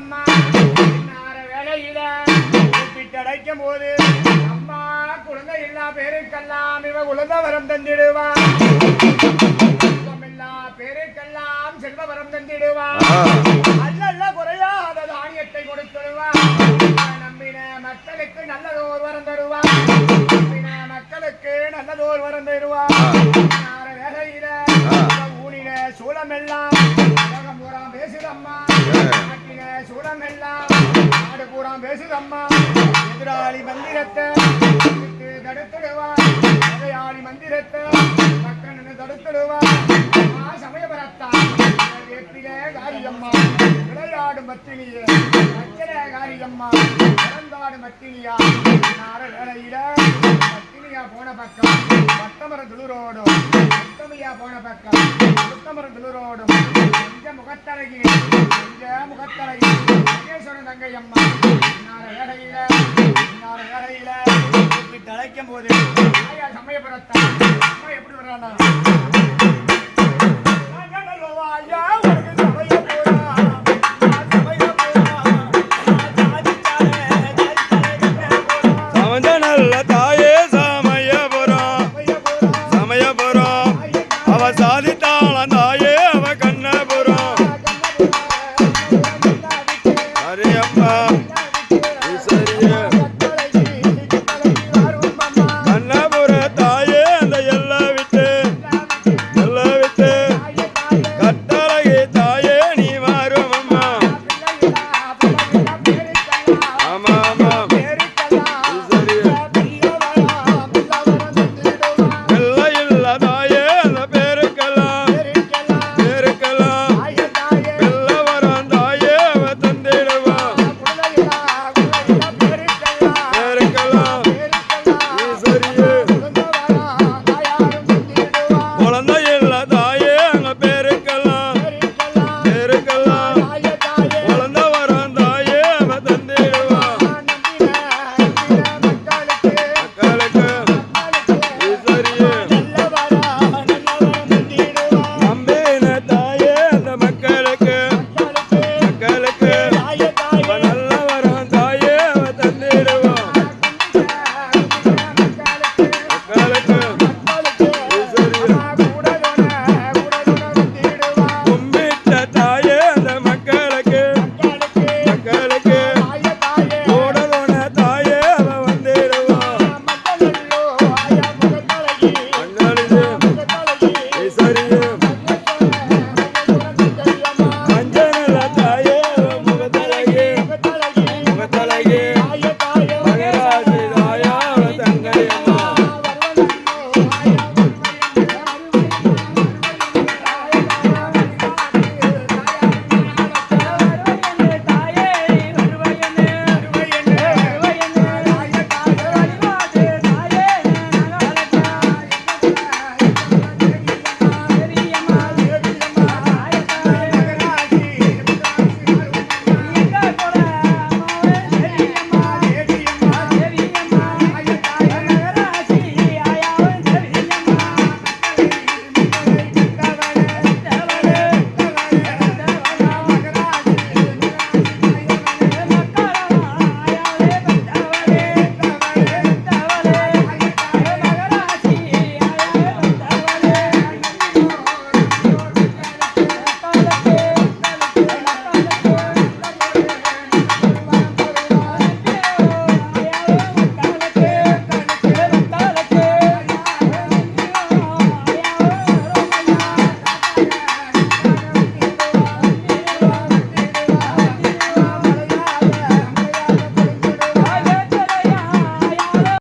அம்மா நார வேலையில கூப்பிட்டு போது அம்மா குழந்தை இல்லா பேருக்கெல்லாம் இவ குழந்தை வரம் தந்திடுவா. இல்லா பேருக்கெல்லாம் செல்வ வரம் தந்திடுவா. அல்லல்ல குறையாத தானியத்தை கொடுத்துடுவா. நம்பின மக்களுக்கு நல்லதோர் வரம் தருவா. நம்பின மக்களுக்கு நல்லதோர் வரம் தருவா. நார வேலையில ஊனின சூழமெல்லாம் உலகம் பூரா பேசுதம்மா. சூழமெல்லாம் நாடு பூரா பேசுதம்மா. எதிராளி மந்திரத்தை எதிர்த்து தடுத்துடுவா மந்திரத்தை மக்கள் தடுத்துடுவா ஆ சமயபரத்தா காரியம்மா. விளையாடு மத்தினியே அச்சலே காரியம்மா. பிறந்தாடு மத்தினியா நார வேலையில மத்தினியா போன பக்கம். பத்தமர துளுரோடும் உத்தமையா போன பக்கம். உத்தமர துளுரோடும் கொஞ்ச முகத்தழகி கொஞ்ச முகத்தழகி. மகேஸ்வரன் தங்கை அம்மா நார வேலையில நார வேலையில கூப்பிட்டு அழைக்கும் போது சமயபுரத்தான் அம்மா எப்படி வர்றானா